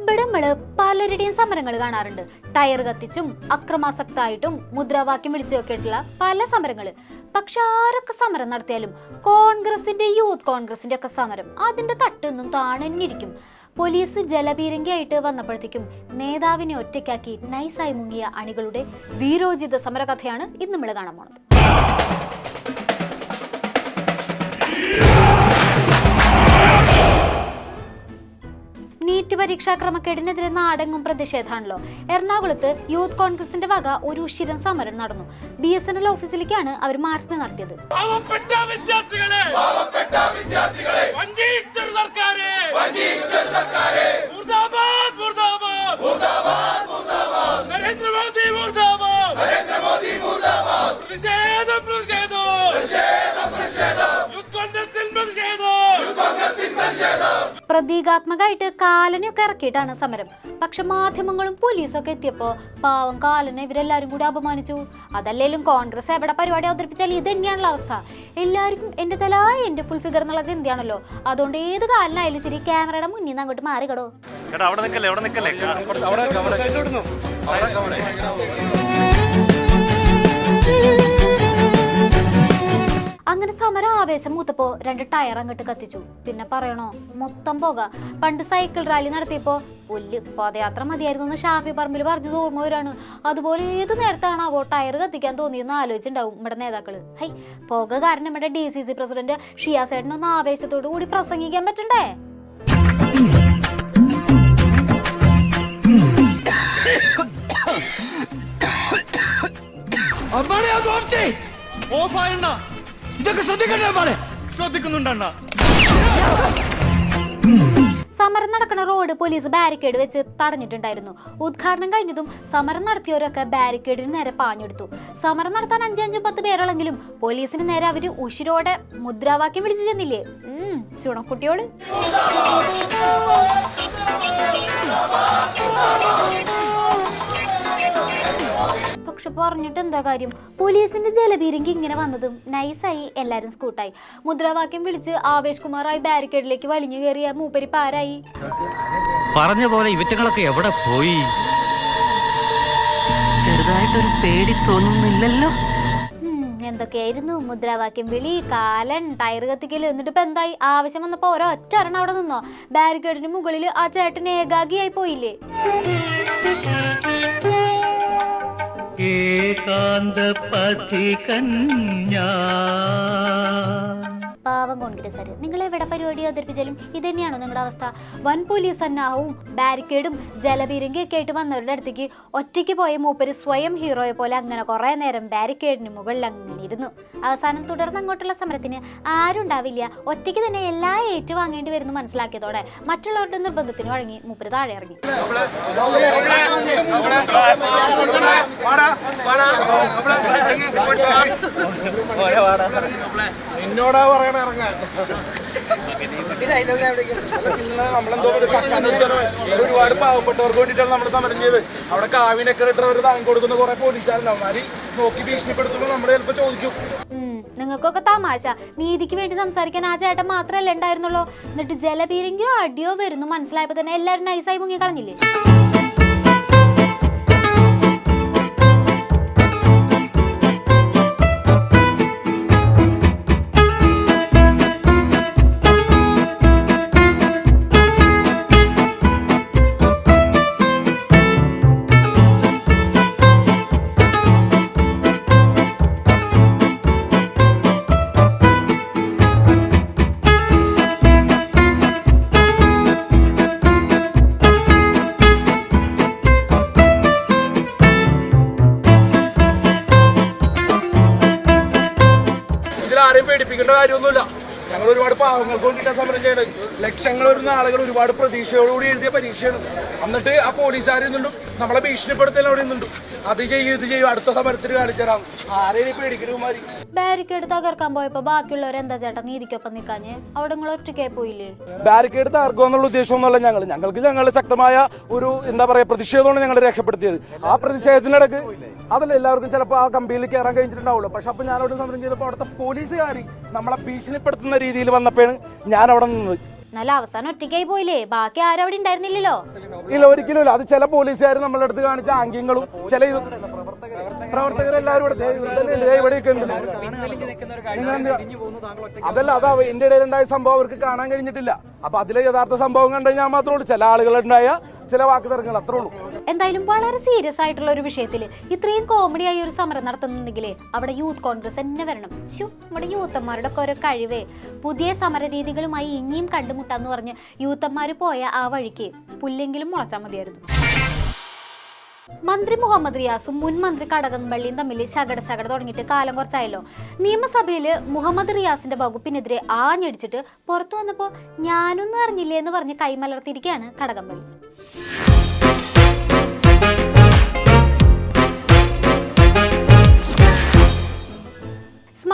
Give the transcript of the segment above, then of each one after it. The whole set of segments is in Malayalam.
ഇവിടെ പലരുടെയും സമരങ്ങൾ കാണാറുണ്ട്. ടയർ കത്തിച്ചും അക്രമാസക്തായിട്ടും മുദ്രാവാക്യം വിളിച്ചു നോക്കിയിട്ടുള്ള പല സമരങ്ങൾ പക്ഷെ ആരൊക്കെ സമരം നടത്തിയാലും കോൺഗ്രസിന്റെ യൂത്ത് കോൺഗ്രസിന്റെ ഒക്കെ സമരം അതിന്റെ തട്ടൊന്നും താണന്നിരിക്കും. പോലീസ് ജലപീരങ്കിയായിട്ട് വന്നപ്പോഴത്തേക്കും നേതാവിനെ ഒറ്റയ്ക്കാക്കി നൈസായി മുങ്ങിയ അണികളുടെ വീരോചിത സമരകഥയാണ് ഇന്ന് നമ്മൾ കാണാൻ പോണത്. നീറ്റ് പരീക്ഷാ ക്രമക്കേടിനെതിരെ നാടെങ്ങും പ്രതിഷേധമാണല്ലോ. എറണാകുളത്ത് യൂത്ത് കോൺഗ്രസിന്റെ വക ഒരു ഉശിരം സമരം നടന്നു. ബി എസ് എൻ എൽ ഓഫീസിലേക്കാണ് അവർ മാർച്ച് നടത്തിയത്. പാവപ്പെട്ട വിദ്യാർത്ഥികളെ! വഞ്ചിച്ചൊരു സർക്കാരെ! പ്രതീകാത്മകമായിട്ട് കാലനെയൊക്കെ ഇറക്കിയിട്ടാണ് സമരം. പക്ഷെ മാധ്യമങ്ങളും പോലീസൊക്കെ എത്തിയപ്പോൾ പാവം കാലനെ ഇവരെല്ലാരും കൂടി അപമാനിച്ചു. അതല്ലേലും കോൺഗ്രസ് എവിടെ പരിപാടി അവതരിപ്പിച്ചാൽ ഇത് തന്നെയാണല്ലോ അവസ്ഥ. എല്ലാവർക്കും എന്റെ തല എന്റെ ഫുൾ ഫിഗർ എന്നുള്ള ചിന്തയാണല്ലോ. അതുകൊണ്ട് ഏത് കാലിനായാലും ശരി ക്യാമറയുടെ മുന്നിൽ നിന്ന് അങ്ങോട്ട് മാറിക്കടോ. എടാ അവിടെ നിൽക്കല്ലേ അവിടെ നിക്കല്ലേ. അങ്ങനെ സമര ആവേശം മൂത്തപ്പോ രണ്ട് ടയർ അങ്ങോട്ട് കത്തിച്ചു. പിന്നെ പറയണോ മൊത്തം പോക. പണ്ട് സൈക്കിൾ റാലി നടത്തിയപ്പോ പുല്ല് പദയാത്ര മതിയായിരുന്നു എന്ന് ഷാഫി പറമ്പിൽ പറഞ്ഞത് ഓർമ്മ വരാണ്. അതുപോലെ ഏത് നേരത്താണാവോ ടയർ കത്തിക്കാൻ തോന്നിയെന്ന് ആലോചിച്ചിട്ടുണ്ടാവും നമ്മുടെ നേതാക്കൾ. ഹൈ പോക കാരണം നമ്മുടെ ഡി സി സി പ്രസിഡന്റ് ഷിയാസേട്ടൻ ഒന്ന് ആവേശത്തോടു കൂടി പ്രസംഗിക്കാൻ പറ്റണ്ടേ? അമ്മാണെ ഓഫ് ഇതൊക്കെ ശ്രദ്ധിക്കണ്ടേ പാടെ ശ്രദ്ധിക്കുന്നുണ്ടണ്ണ സമരം നടക്കുന്ന റോഡ് പോലീസ് ബാരിക്കേഡ് വെച്ച് തടഞ്ഞിട്ടുണ്ടായിരുന്നു. ഉദ്ഘാടനം കഴിഞ്ഞതും സമരം നടത്തിയവരൊക്കെ ബാരിക്കേഡിന് നേരെ പാഞ്ഞെടുത്തു. സമരം നടത്താൻ അഞ്ചഞ്ചും പത്ത് പേരുള്ളെങ്കിലും പോലീസിന് നേരെ അവർ ഉശിരോടെ മുദ്രാവാക്യം വിളിച്ചു ചെന്നില്ലേ? ഉം ചുണക്കുട്ടിയോൾ. പക്ഷെ പറഞ്ഞിട്ട് എന്താ കാര്യം? പോലീസിന്റെ ജലപീരങ്കി ഇങ്ങനെ വന്നതും നൈസായി എല്ലാരും സ്കൂട്ടായി മുദ്രാവാക്യം വിളിച്ച് ആവേശ് കുമാറായി ബാരിക്കേഡിലേക്ക് വലിഞ്ഞു കയറിയ മൂപ്പരി പാരായി പറഞ്ഞ പോലെ ഇവറ്റകളൊക്കെ എവിടെ പോയി? ചെറുതായിട്ടൊരു പേടി തോന്നുന്നില്ലല്ലോ. എന്തൊക്കെയായിരുന്നു? മുദ്രാവാക്യം വിളി കാലൻ ടയർ കത്തിക്കൽ എന്നിട്ട് ഇപ്പൊ എന്തായി? ആവശ്യം വന്നപ്പോ ഓരോ ഒറ്റ ഒരെണ്ണം അവിടെ നിന്നോ? ബാരിക്കേഡിന് മുകളിൽ ആ ചേട്ടൻ ഏകാഗിയായി പോയില്ലേ? एकांत पथिकन्या പാവം കോൺഗ്രസ്സുകാർ നിങ്ങൾ എവിടെ പരിപാടി അവതരിപ്പിച്ചാലും ഇത് തന്നെയാണോ നിങ്ങളുടെ അവസ്ഥ വൻ പോലീസ് സന്നാഹവും ബാരിക്കേഡും ജലപീരങ്കി ഒക്കെ ആയിട്ട് വന്നവരുടെ അടുത്തേക്ക് ഒറ്റയ്ക്ക് പോയ മൂപ്പര് സ്വയം ഹീറോയെ പോലെ അങ്ങനെ കുറേ നേരം ബാരിക്കേഡിന് മുകളിൽ അങ്ങനെ ഇരുന്നു അവസാനം തുടർന്ന് അങ്ങോട്ടുള്ള സമരത്തിന് ആരും ഉണ്ടാവില്ല ഒറ്റയ്ക്ക് തന്നെ എല്ലാ ഏറ്റുവാങ്ങേണ്ടി വരുന്നു മനസ്സിലാക്കിയതോടെ മറ്റുള്ളവരുടെ നിർബന്ധത്തിന് വഴങ്ങി മൂപ്പര് താഴെ ഇറങ്ങി നിന്നോടാ പറയണ ഇറങ്ങാൻ. ഒരുപാട് പാവപ്പെട്ടവർക്ക് വേണ്ടിയിട്ടാണ് നമ്മൾ സമരം ചെയ്ത് അവിടെ കാവിനൊക്കെ ഇട്ടവർ താങ്ങി കൊടുക്കുന്ന കുറെ പോലീസുകാരുണ്ട്. അവന്മാര് നോക്കി ഭീഷണിപ്പെടുത്തുമ്പോൾ നമ്മൾ ചിലപ്പോൾ ചോദിക്കും. നിങ്ങൾക്കൊക്കെ തമാശ. നീതിക്ക് വേണ്ടി സംസാരിക്കാൻ ആ ചേട്ടൻ മാത്രമല്ല ഉണ്ടായിരുന്നുള്ളൂ. എന്നിട്ട് ജലപീരങ്കിയോ അടിയോ വരുന്നു മനസ്സിലായപ്പോ തന്നെ എല്ലാവരും നൈസായി മുങ്ങി കളഞ്ഞില്ലേ? ഞങ്ങൾ ഒരുപാട് പാവങ്ങൾക്ക് വേണ്ടിയിട്ട് സമരം ചെയ്യണം. ലക്ഷങ്ങൾ വരുന്ന ആളുകൾ ഒരുപാട് പ്രതീക്ഷയോടുകൂടി എഴുതിയ പരീക്ഷയാണ്. എന്നിട്ട് ആ പോലീസുകാർ നിന്നും നമ്മളെ ഭീഷണിപ്പെടുത്തൽ അവിടെ നിന്നുണ്ട് അത് ചെയ്യും ഇത് ചെയ്യും അടുത്ത സമരത്തിൽ കാണിച്ചു തരാം. ആരെയും പേടിക്കരുമാരി ബാരിക്കേഡ് തകർക്കാൻ പോയപ്പോ ബാക്കിയുള്ളവർ എന്താ ചേട്ടാ നീതിക്കൊപ്പം നിൽക്കാഞ്ഞ് അവിടെ നിങ്ങൾ ഒറ്റയ്ക്ക് പോയില്ലേ? ബാരിക്കേഡ് തകർക്കുക എന്നുള്ള ഉദ്ദേശമൊന്നുമല്ല ഞങ്ങൾ ഞങ്ങൾക്ക് ഞങ്ങൾ ശക്തമായ ഒരു എന്താ പറയാ പ്രതിഷേധമാണ് ഞങ്ങൾ രേഖപ്പെടുത്തിയത്. ആ പ്രതിഷേധത്തിനിടക്ക് അതല്ല എല്ലാവർക്കും ചിലപ്പോൾ ആ കമ്പിയിൽ കയറാൻ കഴിഞ്ഞിട്ടുണ്ടാവുള്ളൂ. പക്ഷെ അപ്പൊ ഞാൻ അവിടെ സമരം ചെയ്തപ്പോൾ അവിടുത്തെ പോലീസുകാർ നമ്മളെ ഭീഷണിപ്പെടുത്തുന്ന രീതിയിൽ വന്നപ്പോഴാണ് ഞാൻ അവിടെ നിന്നത് നല്ല അവസാനം ഒറ്റയ്ക്കായി പോയില്ലേ? ബാക്കി ആരും അവിടെ ഉണ്ടായിരുന്നില്ലല്ലോ. ഇല്ല ഒരിക്കലും ഇല്ല. അത് ചില പോലീസുകാർ നമ്മളെ അടുത്ത് കാണിച്ച ആംഗ്യങ്ങളും ചില ഇത് പ്രവർത്തകരെല്ലാവരും ഇവിടെ ദേ ഇവിടെയൊക്കെ ഉണ്ട്. അതല്ല അതാ എന്റെ ഇടയിലുണ്ടായ സംഭവം അവർക്ക് കാണാൻ കഴിഞ്ഞിട്ടില്ല. അപ്പൊ അതിലെ യഥാർത്ഥ സംഭവം കണ്ടു കഴിഞ്ഞാൽ മാത്രമേ ഉള്ളൂ. ചില ആളുകളുണ്ടായ ചില വാക്ക് തർക്കങ്ങൾ അത്രേ ഉള്ളൂ. എന്തായാലും വളരെ സീരിയസ് ആയിട്ടുള്ള ഒരു വിഷയത്തിൽ ഇത്രയും കോമഡി ആയി ഒരു സമരം നടത്തുന്നുണ്ടെങ്കിൽ അവിടെ യൂത്ത് കോൺഗ്രസ് തന്നെ വരണം. ശു നമ്മുടെ യൂത്തന്മാരുടെ ഒക്കെ ഓരോ കഴിവേ. പുതിയ സമര രീതികളുമായി ഇനിയും കണ്ടുമുട്ടാന്ന് പറഞ്ഞ് യൂത്തന്മാർ പോയ ആ വഴിക്ക് പുല്ലെങ്കിലും മുളച്ചാൽ മതിയായിരുന്നു. മന്ത്രി മുഹമ്മദ് റിയാസും മുൻ മന്ത്രി കടകംപള്ളിയും തമ്മിൽ ശകട ശകട തുടങ്ങിയിട്ട് കാലം കുറച്ചായല്ലോ. നിയമസഭയിൽ മുഹമ്മദ് റിയാസിന്റെ വകുപ്പിനെതിരെ ആഞ്ഞടിച്ചിട്ട് പുറത്തു വന്നപ്പോൾ ഞാനൊന്നും അറിഞ്ഞില്ലേ എന്ന് പറഞ്ഞ് കൈമലർത്തിയിരിക്കുകയാണ് കടകംപള്ളി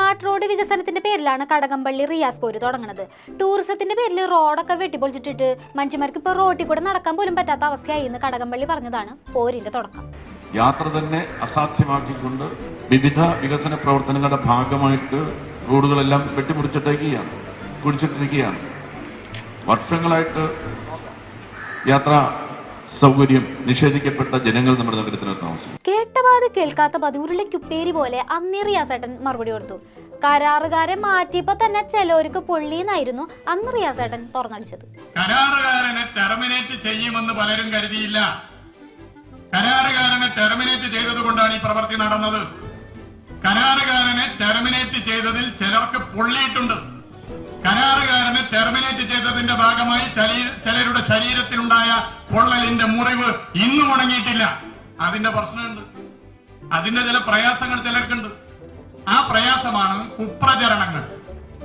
സ്മാർട്ട് റോഡ് വികസനത്തിന്റെ പേരിലാണ് കടകംപള്ളി റിയാസ് പോര് തുടങ്ങുന്നത്. ടൂറിസത്തിന്റെ പേരിൽ റോഡൊക്കെ വെട്ടിപ്പൊളിച്ചിട്ടിട്ട് മനുഷ്യന്മാർക്ക് ഇപ്പോൾ റോട്ടിൽ കൂടെ നടക്കാൻ പോലും പറ്റാത്ത അവസ്ഥയായി എന്ന് കടകംപള്ളി പറഞ്ഞതാണ് പോരിന്റെ തുടക്കം. യാത്ര തന്നെ അസാധ്യമാക്കിക്കൊണ്ട് വിവിധ വികസന പ്രവർത്തനങ്ങളുടെ ഭാഗമായിട്ട് റോഡുകളെല്ലാം വെട്ടിമുറിച്ചിട്ടേക്കുകയാണ് കുടിച്ചിട്ടിരിക്കുകയാണ് വർഷങ്ങളായിട്ട് യാത്രാ സൗകര്യം നിഷേധിക്കപ്പെട്ട ജനങ്ങൾ നമ്മുടെ നഗരത്തിനകത്ത് താമസിക്കും കേട്ട കേൾക്കാത്ത പതിവൂരിലെ കുപ്പേരി പോലെ അന്നേ റിയാസേട്ടൻ മറുപടി കൊടുത്തു. കരാറുകാരെ മാറ്റിയപ്പോ തന്നെ ചിലവർക്ക് പൊള്ളിയെന്നായിരുന്നു അന്ന് റിയാസേട്ടൻ തുറന്നടിച്ചത്. കരാറുകാരനെ ടെർമിനേറ്റ് ചെയ്യുമെന്ന് പലരും കരുതിയില്ല. കരാറുകാരനെ ടെർമിനേറ്റ് ചെയ്തതുകൊണ്ടാണ് ഈ പ്രവൃത്തി നടന്നത്. കരാറുകാരനെ ടെർമിനേറ്റ് ചെയ്തതിൽ ചിലർക്ക് പൊള്ളിയിട്ടുണ്ട്. കരാറുകാരനെ ടെർമിനേറ്റ് ചെയ്തതിന്റെ ഭാഗമായി ചലി- ചിലരുടെ ശരീരത്തിലുണ്ടായ പൊള്ളലിന്റെ മുറിവ് ഇന്നും ഉണങ്ങിയിട്ടില്ല. അതിന്റെ പ്രശ്നമുണ്ട്. അതിന്റെ ചില പ്രയാസങ്ങൾ ചിലർക്കുണ്ട്. ആ പ്രയാസമാണ് കുപ്രചരണങ്ങൾ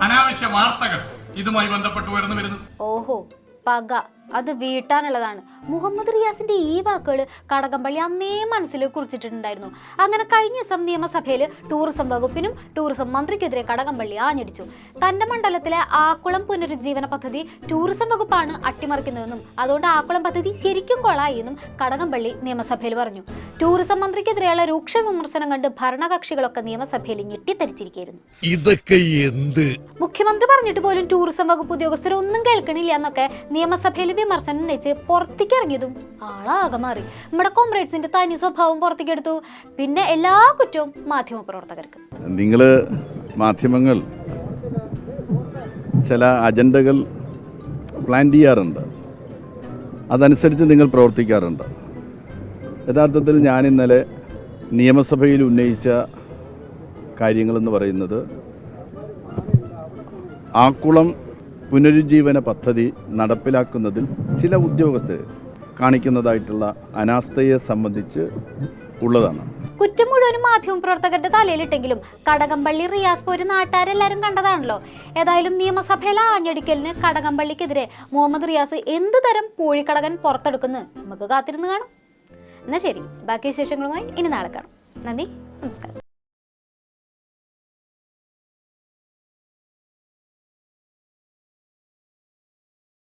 അനാവശ്യ വാർത്തകൾ ഇതുമായി ബന്ധപ്പെട്ട് ഉയർന്നു വരുന്നത്. ഓഹോ പക. അത് വീട്ടാനുള്ളതാണ്. മുഹമ്മദ് റിയാസിന്റെ ഈ വാക്കുകൾ കടകംപള്ളി അന്നേ മനസ്സിൽ കുറിച്ചിട്ടുണ്ടായിരുന്നു. അങ്ങനെ കഴിഞ്ഞ ദിവസം നിയമസഭയിൽ ടൂറിസം വകുപ്പിനും ടൂറിസം മന്ത്രിക്കെതിരെ കടകംപള്ളി ആഞ്ഞടിച്ചു. തന്റെ മണ്ഡലത്തിലെ ആക്കുളം പുനരുജ്ജീവന പദ്ധതി ടൂറിസം വകുപ്പാണ് അട്ടിമറിക്കുന്നതെന്നും അതുകൊണ്ട് ആക്കുളം പദ്ധതി ശരിക്കും കൊളായി എന്നും കടകംപള്ളി നിയമസഭയിൽ പറഞ്ഞു. ടൂറിസം മന്ത്രിക്കെതിരെയുള്ള രൂക്ഷ വിമർശനം കണ്ട് ഭരണകക്ഷികളൊക്കെ നിയമസഭയിൽ ഞെട്ടിത്തരിച്ചിരിക്കുന്നു ഇതൊക്കെ എന്ത്? മുഖ്യമന്ത്രി പറഞ്ഞിട്ട് പോലും ടൂറിസം വകുപ്പ് ഉദ്യോഗസ്ഥർ ഒന്നും കേൾക്കണില്ല എന്നൊക്കെ നിയമസഭയിൽ വിമർശനം നയിച്ച് പുറത്തേക്ക് ഇറങ്ങിയതും ആളാകെ മാറി. നമ്മുടെ കോംറേഡ്സിന്റെ തനി സ്വഭാവം പുറത്തേക്ക് എടുത്തു. പിന്നെ എല്ലാ കുറ്റവും മാധ്യമ പ്രവർത്തകർക്ക്. നിങ്ങൾ മാധ്യമങ്ങൾ ചില അജണ്ടകൾ പ്ലാൻ ചെയ്യാറുണ്ട്. അതനുസരിച്ച് നിങ്ങൾ പ്രവർത്തിക്കാറുണ്ട്. യഥാർത്ഥത്തിൽ ഞാൻ ഇന്നലെ നിയമസഭയിൽ ഉന്നയിച്ച കാര്യങ്ങളെന്ന് പറയുന്നത് ആക്കുളം പുനരുജ്ജീവന പദ്ധതി നടപ്പിലാക്കുന്നതിൽ ചില ഉദ്യോഗസ്ഥർ കാണിക്കുന്നതായിട്ടുള്ള അനാസ്ഥയെ സംബന്ധിച്ച് ഉള്ളതാണ്. കുറ്റം മുഴുവനും മാധ്യമപ്രവർത്തകരുടെ തലയിലിട്ടെങ്കിലും കടകംപള്ളി റിയാസ് പോരി നാട്ടുകാരെല്ലാരും കണ്ടതാണല്ലോ. ഏതായാലും നിയമസഭയിലെ ആഞ്ഞടിക്കലിന് കടകംപള്ളിക്കെതിരെ മുഹമ്മദ് റിയാസ് എന്ത് തരം പൂഴിക്കടകൻ പുറത്തെടുക്കുന്നു നമുക്ക് കാത്തിരുന്ന് കാണാം. എന്നാ ശരി ബാക്കി വിശേഷങ്ങളുമായി ഇനി നാളെ കാണാം. നന്ദി നമസ്കാരം.